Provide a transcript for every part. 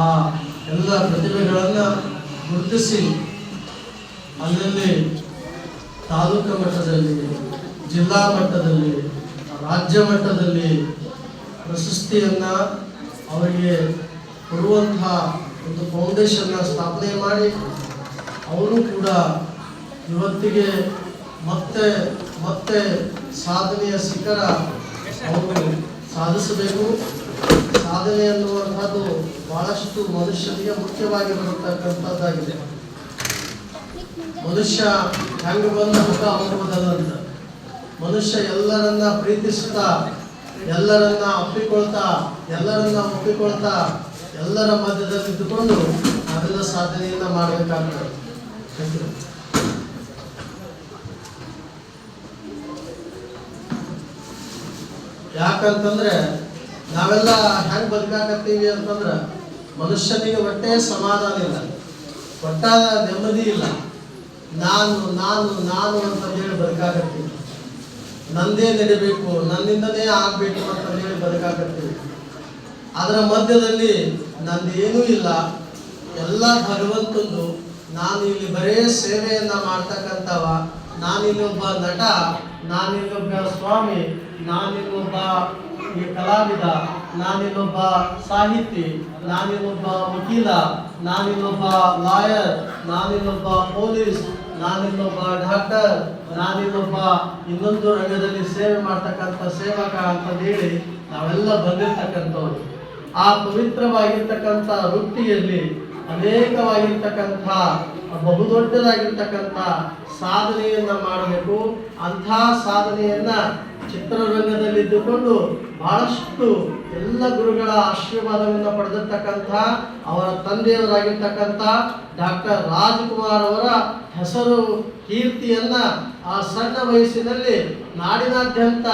ಆ ಎಲ್ಲ ಪ್ರತಿಭೆಗಳನ್ನು ಗುರುತಿಸಿ ಅಲ್ಲಲ್ಲಿ ತಾಲೂಕು ಮಟ್ಟದಲ್ಲಿ, ಜಿಲ್ಲಾ ಮಟ್ಟದಲ್ಲಿ, ರಾಜ್ಯ ಮಟ್ಟದಲ್ಲಿ ಪ್ರಶಸ್ತಿಯನ್ನು ಅವರಿಗೆ ಕೊಡುವಂತಹ ಒಂದು ಫೌಂಡೇಶನ್ನ ಸ್ಥಾಪನೆ ಮಾಡಿ ಅವರು ಕೂಡ ಇವತ್ತಿಗೆ ಮತ್ತೆ ಮತ್ತೆ ಸಾಧನೆಯ ಶಿಖರ ಅವರು ಸಾಧಿಸಬೇಕು. ಸಾಧನೆ ಅನ್ನುವಂಥದ್ದು ಬಹಳಷ್ಟು ಮನುಷ್ಯನಿಗೆ ಮುಖ್ಯವಾಗಿ ಬರತಕ್ಕಂಥದ್ದಾಗಿದೆ ಮನುಷ್ಯ ಹೆಂಗೆ ಬಂದ ಮುಖ ಹೋಗುವುದಲ್ಲ ಮನುಷ್ಯ ಎಲ್ಲರನ್ನ ಪ್ರೀತಿಸುತ್ತಾ ಎಲ್ಲರನ್ನ ಅಪ್ಪಿಕೊಳ್ತಾ ಎಲ್ಲರನ್ನ ಒಪ್ಪಿಕೊಳ್ತಾ, ಎಲ್ಲರ ಮಧ್ಯದಲ್ಲಿ ಇದ್ದುಕೊಂಡು ಅದನ್ನ ಸಾಧನೆಯನ್ನ ಮಾಡಬೇಕಾಗ್ತದೆ. ಯಾಕಂತಂದ್ರೆ ನಾವೆಲ್ಲ ಹೆಂಗ್ ಬದುಕಾಕತ್ತೀವಿ ಅಂತಂದ್ರೆ ಮನುಷ್ಯನಿಗೆ ಒಟ್ಟೆ ಸಮಾಧಾನ ಇಲ್ಲ. ಒಟ್ಟಾದ ನೆಮ್ಮದಿ ಇಲ್ಲ. ನಾನು ನಾನು ನಾನು ಅಂತ ಹೇಳಿ ಬದುಕಾಕತ್ತೀವಿ. ನಂದೇ ನಡಿಬೇಕು, ನನ್ನಿಂದನೇ ಆಗ್ಬೇಕು ಅಂತ ಹೇಳಿ ಬದುಕಾಕತ್ತೀವಿ. ಅದರ ಮಧ್ಯದಲ್ಲಿ ನಂದೇನೂ ಇಲ್ಲ. ಎಲ್ಲ ಭಗವಂತಂದು ನಾನು ಇಲ್ಲಿ ಬರೇ ಸೇವೆಯನ್ನ ಮಾಡ್ತಕ್ಕಂಥವ ನಾನಿಲ್ಲೊಬ್ಬ ನಟ ನಾನಿಲ್ಲೊಬ್ಬ ಸ್ವಾಮಿ ನಾನಿಲ್ಲೊಬ್ಬ ಈ ಕಲಾವಿದ ನಾನಿನ್ನೊಬ್ಬ ಸಾಹಿತಿ ನಾನಿನ್ನೊಬ್ಬ ವಕೀಲ ನಾನಿನ್ನೊಬ್ಬ ಲಾಯರ್ ನಾನಿನ್ನೊಬ್ಬ ಪೊಲೀಸ್ ನಾನಿನ್ನೊಬ್ಬ ಡಾಕ್ಟರ್ ನಾನಿನ್ನೊಬ್ಬ ಇನ್ನೊಂದು ರಂಗದಲ್ಲಿ ಸೇವೆ ಮಾಡ್ತಕ್ಕಂಥ ಸೇವಕ ಅಂತ ಹೇಳಿ ನಾವೆಲ್ಲ ಬಂದಿರ್ತಕ್ಕಂಥವ್ರು. ಆ ಪವಿತ್ರವಾಗಿರ್ತಕ್ಕಂಥ ವೃತ್ತಿಯಲ್ಲಿ ಅನೇಕವಾಗಿರ್ತಕ್ಕಂಥ, ಬಹುದೊಡ್ಡದಾಗಿರ್ತಕ್ಕಂಥ ಸಾಧನೆಯನ್ನ ಮಾಡಬೇಕು. ಅಂಥ ಸಾಧನೆಯನ್ನ ಚಿತ್ರರಂಗದಲ್ಲಿದ್ದುಕೊಂಡು ಬಹಳಷ್ಟು ಎಲ್ಲ ಗುರುಗಳ ಆಶೀರ್ವಾದವನ್ನು ಪಡೆದಿರ್ತಕ್ಕಂಥ ಅವರ ತಂದೆಯವರಾಗಿರ್ತಕ್ಕಂಥ ಡಾಕ್ಟರ್ ರಾಜ್ಕುಮಾರ್ ಅವರ ಹೆಸರು, ಕೀರ್ತಿಯನ್ನ ಆ ಸಣ್ಣ ವಯಸ್ಸಿನಲ್ಲಿ ನಾಡಿನಾದ್ಯಂತ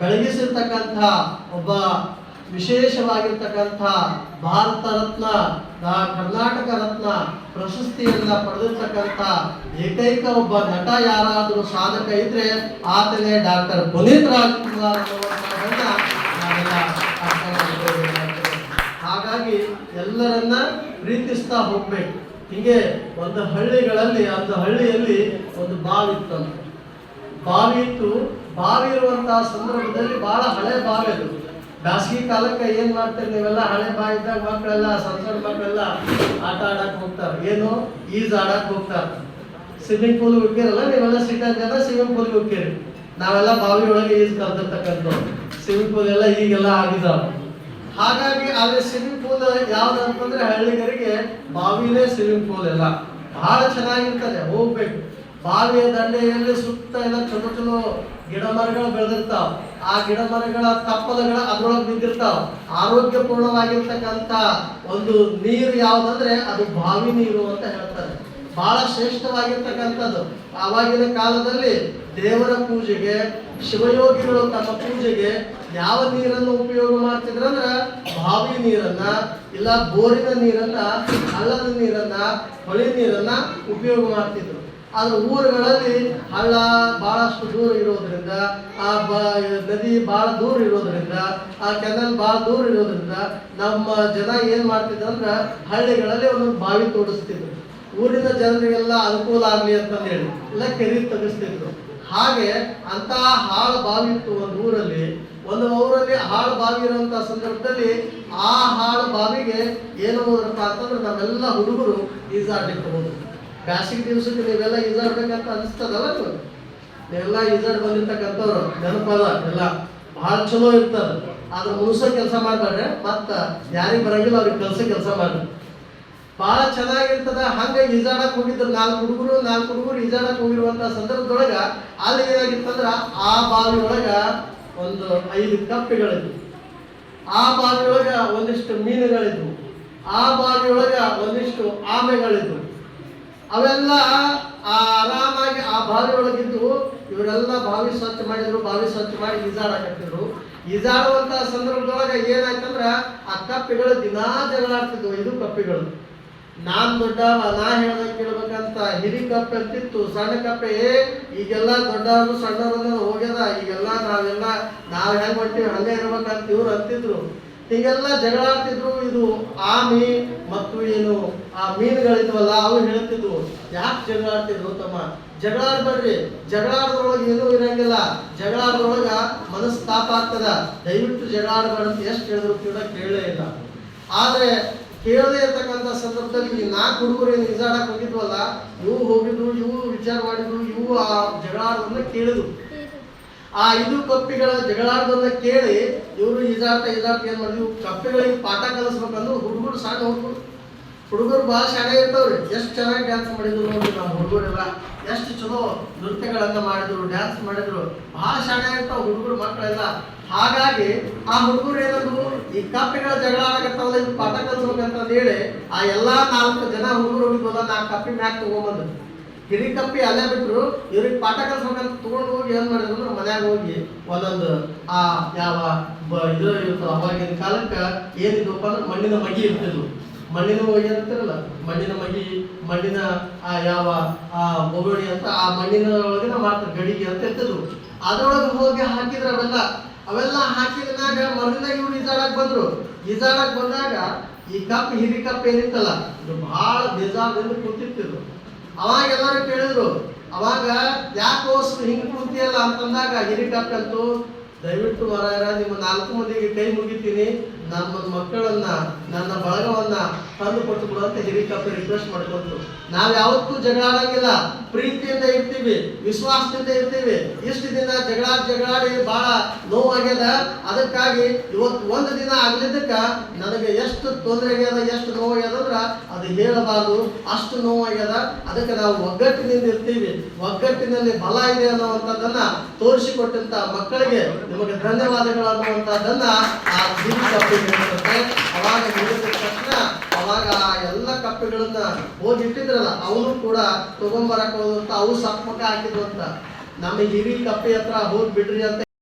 ಬೆಳಗಿಸಿರ್ತಕ್ಕಂಥ ಒಬ್ಬ ವಿಶೇಷವಾಗಿರ್ತಕ್ಕಂಥ ಭಾರತ ರತ್ನ ಕರ್ನಾಟಕ ರತ್ನ ಪ್ರಶಸ್ತಿಯನ್ನ ಪಡೆದಿರ್ತಕ್ಕಂಥ ಏಕೈಕ ಒಬ್ಬ ನಟ ಯಾರಾದರೂ ಸಾಧಕ ಇದ್ರೆ ಆತನೇ ಡಾಕ್ಟರ್ ಪುನೀತ್ ರಾಜ್ಕುಮಾರ್ ಅನ್ನುವಂಥದ್ದನ್ನ ನಾವೆಲ್ಲ ಅರ್ಥ ಮಾಡ್ಕೊಳ್ಬೇಕಾಗ್ತದೆ. ಹಾಗಾಗಿ ಎಲ್ಲರನ್ನ ಪ್ರೀತಿಸ್ತಾ ಹೋಗ್ಬೇಕು. ಹೀಗೆ ಒಂದು ಹಳ್ಳಿಗಳಲ್ಲಿ ಒಂದು ಹಳ್ಳಿಯಲ್ಲಿ ಒಂದು ಬಾವಿ ಇತ್ತಂತೆ. ಬಾವಿ ಇತ್ತು. ಬಾವಿ ಇರುವಂತಹ ಸಂದರ್ಭದಲ್ಲಿ ಬಹಳ ಹಳೆ ಬಾವಿ ಅದು. ಬ್ಯಾಸಗಿ ಕಾಲಕ್ಕೆ ಏನ್ ಮಾಡ್ತೀರಿ ನೀವೆಲ್ಲ? ಹಳೆ ಬಾವಿ ಇದ್ದಾಗ ಮಕ್ಕಳೆಲ್ಲ, ಸಣ್ಣ ಸಣ್ಣ ಮಕ್ಕಳೆಲ್ಲ ಆಟ ಆಡಕ್ ಹೋಗ್ತಾರೆ. ಏನು? ಈಜ್ ಆಡಕ್ ಹೋಗ್ತಾರೆ. ಸ್ವಿಮ್ಮಿಂಗ್ ಪೂಲ್ ಹುಡ್ಕಿರಲ್ಲ ನೀವೆಲ್ಲ ಸಿಟ್ಟ ಜನ ಸ್ವಿಮ್ಮಿಂಗ್ ಪೂಲ್ಗೆ ಹೋಗ್ತೀರಿ. ನಾವೆಲ್ಲ ಬಾವಿ ಒಳಗೆ ಈಜ್ ಕಲ್ತಿರ್ತಕ್ಕಂಥ ಸ್ವಿಮ್ಮಿಂಗ್ ಪೂಲ್ ಎಲ್ಲ ಈಗೆಲ್ಲ ಆಗಿದಾವ. ಹಾಗಾಗಿ ಅಲ್ಲಿ ಸ್ವಿಮ್ಮಿಂಗ್ ಪೂಲ್ ಯಾವ್ದು ಅಂತಂದ್ರೆ ಹಳ್ಳಿಗರಿಗೆ ಬಾವಿಲೇ ಸ್ವಿಮ್ಮಿಂಗ್ ಪೂಲ್ ಎಲ್ಲ. ಬಹಳ ಚೆನ್ನಾಗಿರ್ತದೆ, ಹೋಗ್ಬೇಕು. ಬಾವಿಯ ದಂಡೆಯಲ್ಲಿ ಸುತ್ತ ಎಲ್ಲ ಚಲೋ ಚಲೋ ಗಿಡ ಮರಗಳು ಬೆಳೆದಿರ್ತಾವ. ಆ ಗಿಡ ಮರಗಳ ತಪ್ಪಲಗಳ ಅದ್ರೊಳಗೆ ಬಿದ್ದಿರ್ತಾವ ಆರೋಗ್ಯಪೂರ್ಣವಾಗಿರ್ತಕ್ಕಂಥ ಒಂದು ನೀರು ಯಾವ್ದಂದ್ರೆ ಅದು ಬಾವಿ ನೀರು ಅಂತ ಹೇಳ್ತಾರೆ. ಬಹಳ ಶ್ರೇಷ್ಠವಾಗಿರ್ತಕ್ಕಂಥದ್ದು. ಆವಾಗಿನ ಕಾಲದಲ್ಲಿ ದೇವರ ಪೂಜೆಗೆ, ಶಿವಯೋಗಿಗಳು ತಮ್ಮ ಪೂಜೆಗೆ ಯಾವ ನೀರನ್ನು ಉಪಯೋಗ ಮಾಡ್ತಿದ್ರಂದ್ರ ಬಾವಿ ನೀರನ್ನ, ಇಲ್ಲ ಬೋರಿನ ನೀರನ್ನ, ಹಳ್ಳದ ನೀರನ್ನ, ಹೊಳೆ ನೀರನ್ನ ಉಪಯೋಗ ಮಾಡ್ತಿದ್ರು. ಆದ್ರೆ ಊರುಗಳಲ್ಲಿ ಹಳ್ಳ ಬಹಳಷ್ಟು ದೂರ ಇರೋದ್ರಿಂದ, ಆ ಬ, ನದಿ ಬಹಳ ದೂರ ಇರೋದ್ರಿಂದ, ಆ ಕೆನಲ್ ಬಹಳ ದೂರ ಇರೋದ್ರಿಂದ ನಮ್ಮ ಜನ ಏನ್ ಮಾಡ್ತಿದ್ರು ಅಂದ್ರ ಹಳ್ಳಿಗಳಲ್ಲಿ ಒಂದೊಂದು ಬಾವಿ ತೋಡಿಸ್ತಿದ್ರು. ಊರಿನ ಜನರಿಗೆಲ್ಲ ಅನುಕೂಲ ಆಗಲಿ ಅಂತ ಹೇಳಿ ಎಲ್ಲ ಕೆರೆ ತಗಸ್ತಿದ್ರು. ಹಾಗೆ ಅಂತ ಹಾಳು ಬಾವಿ ಇತ್ತು ಒಂದು ಊರಲ್ಲಿ ಒಂದು ಊರಲ್ಲಿ ಹಾಳು ಬಾವಿ ಇರುವಂತ ಸಂದರ್ಭದಲ್ಲಿ ಆ ಹಾಳು ಬಾವಿಗೆ ಏನು ಹೋದ್ರಪ್ಪ ಅಂತಂದ್ರೆ ನಾವೆಲ್ಲ ಹುಡುಗರು ಈಜಾಡ್ಲಿಕ್ಕೆ ಬ್ಯಾಸಿಗೆ ದಿವಸಕ್ಕೆ ನೀವೆಲ್ಲ ಈಜಾಡ್ಬೇಕಂತ ಅನಿಸ್ತದಲ್ಲ ನೀವು? ನೀವೆಲ್ಲ ಈಜಾಡ್ ಬಂದಿರ್ತಕ್ಕಂಥವ್ರು ನೆನಪದ ಎಲ್ಲ ಬಹಳ ಚಲೋ ಇರ್ತದ ಆದ್ರೆ ಮುಗಿಸೋ ಕೆಲಸ ಮಾಡ್ಬೇಡ್ರಿ, ಮತ್ತ ಯಾರಿಗೆ ಬರಂಗಿಲ್ಲ ಅವ್ರಿಗೆ ಕೆಲಸ ಕೆಲಸ ಮಾಡ್ರಿ. ಬಹಳ ಚೆನ್ನಾಗಿರ್ತದ, ಹಂಗ ಈಜಾಡಕ್ ಹೋಗಿದ್ರು ನಾಲ್ಕು ಹುಡುಗರು ನಾಲ್ಕು ಹುಡುಗರು ಈಜಾಡಕ್ ಹೋಗಿರುವಂತ ಸಂದರ್ಭದೊಳಗ ಅಲ್ಲಿ ಏನಾಗಿತ್ತಂದ್ರ ಆ ಬಾವಿಯೊಳಗ ಒಂದು ಐದು ಕಪ್ಪೆಗಳಿದ್ವು. ಆ ಬಾವಿಯೊಳಗ ಒಂದಿಷ್ಟು ಮೀನುಗಳಿದ್ವು. ಆ ಬಾವಿಯೊಳಗ ಒಂದಿಷ್ಟು ಆಮೆಗಳಿದ್ವು. ಅವೆಲ್ಲ ಆರಾಮಾಗಿ ಆ ಬಾವಿಯೊಳಗಿದ್ದು ಇವರೆಲ್ಲ ಬಾವಿ ಸ್ವಚ್ಛ ಮಾಡಿದ್ರು, ಬಾವಿ ಸ್ವಚ್ಛ ಮಾಡಿ ಈಜಾಡಕತ್ತಿದ್ರು ಈಜಾಡುವಂತ ಸಂದರ್ಭದೊಳಗ ಏನಾಯ್ತಂದ್ರ ಆ ಕಪ್ಪೆಗಳು ದಿನಾ ಜಗಳಾಡ್ತಿದ್ವು, ಇದು ಕಪ್ಪಿಗಳು. ನಾನ್ ದೊಡ್ಡವ, ನಾ ಹೇಳ್ದಂಗೆ ಕೇಳ್ಬೇಕಂತ ಹಿರಿ ಕಪ್ಪೆ ಅಂತಿತ್ತು, ಸಣ್ಣ ಕಪ್ಪೆ ಈಗೆಲ್ಲ ದೊಡ್ಡವರು ಸಣ್ಣವರು ಹೋಗ್ಯದ, ಈಗೆಲ್ಲ ನಾವೆಲ್ಲ, ನಾವ್ ಹೆಂಗ್ ಹೊಂಟಿವಿ, ಹಂಗೆ ಇರ್ಬೇಕಂತ ಇವ್ರು ಅಂತಿದ್ರು. ಹೀಗೆಲ್ಲ ಜಗಳಾಡ್ತಿದ್ರು ಇದು ಆಮಿ ಮತ್ತು ಏನು, ಆ ಮೀನುಗಳಿದ್ವಲ್ಲ, ಅವು ಹೇಳ್ತಿದ್ವು. ಯಾಕೆ ಜಗಳಾಡ್ತಿದ್ರು ತಮ್ಮ? ಜಗಳಾಡ್ಬೇಡ್ರಿ ಜಗಳಾಡೋದ್ರೊಳಗೆ ಏನೂ ಇರಂಗಿಲ್ಲ. ಮನಸ್ಸು ಮನಸ್ತಾಪ ಆಗ್ತದ. ದಯವಿಟ್ಟು ಜಗಳ ಅಂತ ಎಷ್ಟು ಹೇಳಿದ್ರು ಕೂಡ ಕೇಳಲೇ ಇಲ್ಲ. ಆದ್ರೆ ಕೇಳದೇ ಇರ್ತಕ್ಕಂಥ ಸಂದರ್ಭದಲ್ಲಿ ಈ ನಾಲ್ಕು ಹುಡುಗರು ಏನು ಈಜಾಡಕ್ ಹೋಗಿದ್ವಲ್ಲ ಇವು ಹೋಗಿದ್ರು ಇವು ವಿಚಾರ ಮಾಡಿದ್ರು ಇವು ಆ ಜಗಳಾಡೋದನ್ನ ಕೇಳಿದ್ರು. ಆ ಐದು ಕಪ್ಪಿಗಳ ಜಗಳಾಡೋದನ್ನ ಕೇಳಿ ಇವರು ಈಜಾಡ್ತಾ ಈಜಾಡ್ತಾ ಏನ್ ಮಾಡಿದ್ರು, ಕಪ್ಪಿಗಳಿಗೆ ಪಾಠ ಕಲಿಸ್ಬೇಕಂದ್ರೆ ಹುಡುಗರು ಸಾಕು ಹುಡುಗರು ಹುಡುಗರು ಭಾಳ ಶಾಲೆ ಇರ್ತಾವ್ರಿ. ಎಷ್ಟು ಚೆನ್ನಾಗಿ ಡ್ಯಾನ್ಸ್ ಮಾಡಿದ್ರು ನೋಡಿ ನಾವು ಹುಡುಗರೆಲ್ಲ. ಎಷ್ಟು ಚಲೋ ನೃತ್ಯಗಳನ್ನ ಮಾಡಿದ್ರು ಡ್ಯಾನ್ಸ್ ಮಾಡಿದ್ರು. ಭಾಳ ಶಾಣೆ ಇರ್ತಾವ ಹುಡುಗರು, ಮಕ್ಕಳೆಲ್ಲ. ಹಾಗಾಗಿ ಆ ಹುಡುಗರು ಏನಂದ್ರು, ಈ ಕಪ್ಪಿಗಳ ಜಗಳ ಆಗತ್ತಲ್ಲ ಇದು ಪಾಠ ಕಲ್ಸ್ಬೇಕಂತ ಹೇಳಿ ಆ ಎಲ್ಲಾ ನಾಲ್ಕು ಜನ ಹುಡುಗರು ಹೋಗಿದ್ವಲ್ಲ, ನಾ ಕಪ್ಪಿ ಮ್ಯಾಕ್ ತಗೊಂಬಂದ್ರು ಹಿರಿ ಕಪ್ಪಿ ಅಲ್ಲೇ ಬಿಟ್ರು, ಇವ್ರಿಗೆ ಪಾಠ ಕಲ್ಸ್ಬೇಕಂತ ತಗೊಂಡು ಹೋಗಿ ಏನ್ ಮಾಡಿದ್ರು ಅಂದ್ರೆ ಮನ್ಯಾಗ ಹೋಗಿ ಒಂದೊಂದು ಆ ಯಾವ ಇದು ಇರ್ತಾವ ಅವಾಗಿನ ಕಾಲಕ್ಕೆ ಏನಿದ್ವಪ್ಪ ಅಂದ್ರೆ ಮಣ್ಣಿನ ಮಗಿ ಇರ್ತಿದ್ವು ಮಣ್ಣಿನ ಮಗಿ ಅಂತಿರಲ್ಲ ಮಣ್ಣಿನ ಮಗಿ ಮಣ್ಣಿನ ಆ ಯಾವ, ಆ ಬೊಗಣಿ ಅಂತ, ಆ ಮಣ್ಣಿನ ಒಳಗಿನ ಮಾಡ್ತಾರೆ ಗಡಿಗೆ ಅಂತ ಇರ್ತಿದ್ವು ಅದ್ರೊಳಗೆ ಹೋಗಿ ಹಾಕಿದ್ರ ಅವೆಲ್ಲ ಅವೆಲ್ಲ ಹಾಕಿದಾಗ ಮಣ್ಣಿನ ಇವ್ರು ಈಜಾಡಕ್ ಬಂದ್ರು. ಈಜಾಡಕ್ ಬಂದಾಗ ಈ ಕಪ್, ಹಿರಿ ಕಪ್ ಏನಿತ್ತಲ್ಲ, ಇದು ಬಹಳ ಬೇಜಾರದಿಂದ ಕೂತಿರ್ತಿದ್ರು ಅವಾಗ ಎಲ್ಲರೂ ಕೇಳಿದ್ರು, ಅವಾಗ ಯಾಕೋ ಹಿಂಗ್ ಕೂತಿಯಲ್ಲ? ಅಂತಂದಾಗ, ಹಿರಿ ಕಪ್ ಅಂತೂ, ದಯವಿಟ್ಟು ಮರ ನಿಮ್ಮ ನಾಲ್ಕು ಮಂದಿಗೆ ಕೈ ಮುಗಿತೀನಿ. ನಮ್ಮ ಮಕ್ಕಳನ್ನ, ನನ್ನ ಬಳಗವನ್ನ ತಂದು ಕೊಟ್ಟು ಕೊಡುವಂತ ಅಂತ ಹಿರಿ ರಿಕ್ವೆಸ್ಟ್ ಮಾಡ್ಕೊಂತು ನಾವು ಯಾವತ್ತೂ ಜಗಳ ಆಡಂಗಿಲ್ಲ. ಪ್ರೀತಿಯಿಂದ ಇರ್ತೀವಿ, ವಿಶ್ವಾಸದಿಂದ ಇರ್ತೀವಿ. ಇಷ್ಟು ದಿನ ಜಗಳ, ಜಗಳಾಡಿ ಬಹಳ ನೋವಾಗ್ಯದ. ಅದಕ್ಕಾಗಿ ಇವತ್ತು ಒಂದು ದಿನ ಆಗ್ಲಿದ್ದಕ್ಕ ನನಗೆ ಎಷ್ಟು ತೊಂದರೆ ಆಗ್ಯದ, ಎಷ್ಟು ನೋವಾಗ್ಯದ ಅಂದ್ರ ಅದು ಹೇಳಬಾರದು. ಅಷ್ಟು ನೋವಾಗ್ಯದ. ಅದಕ್ಕೆ ನಾವು ಒಗ್ಗಟ್ಟಿನಿಂದ ಇರ್ತೀವಿ. ಒಗ್ಗಟ್ಟಿನಲ್ಲಿ ಬಲ ಇದೆ ಅನ್ನುವಂಥದ್ದನ್ನ ತೋರಿಸಿಕೊಟ್ಟಂತ ಮಕ್ಕಳಿಗೆ ನಿಮಗೆ ಧನ್ಯವಾದಗಳು ಅನ್ನುವಂಥದ್ದನ್ನ ಆ ಹಿರಿ ಹೇಳ್ತಾರೆ ಅವಾಗ ಹೇಳಿದ ತಕ್ಷಣ ಅವಾಗ ಆ ಎಲ್ಲ ಕಪ್ಪೆಗಳನ್ನ ಹೋಗಿಟ್ಟಿದ್ರಲ್ಲ ಅವನು ಕೂಡ ತಗೊಂಬರಕ್ ಹೋದಂತ ಅವು ಸಪ್ಪಕ ಹಾಕಿದ್ರು ಅಂತ ನಮ್ಮ ಇಡೀ ಕಪ್ಪೆ ಹತ್ರ ಹೋಗಿ ಬಿಡ್ರಿ ಅಂತ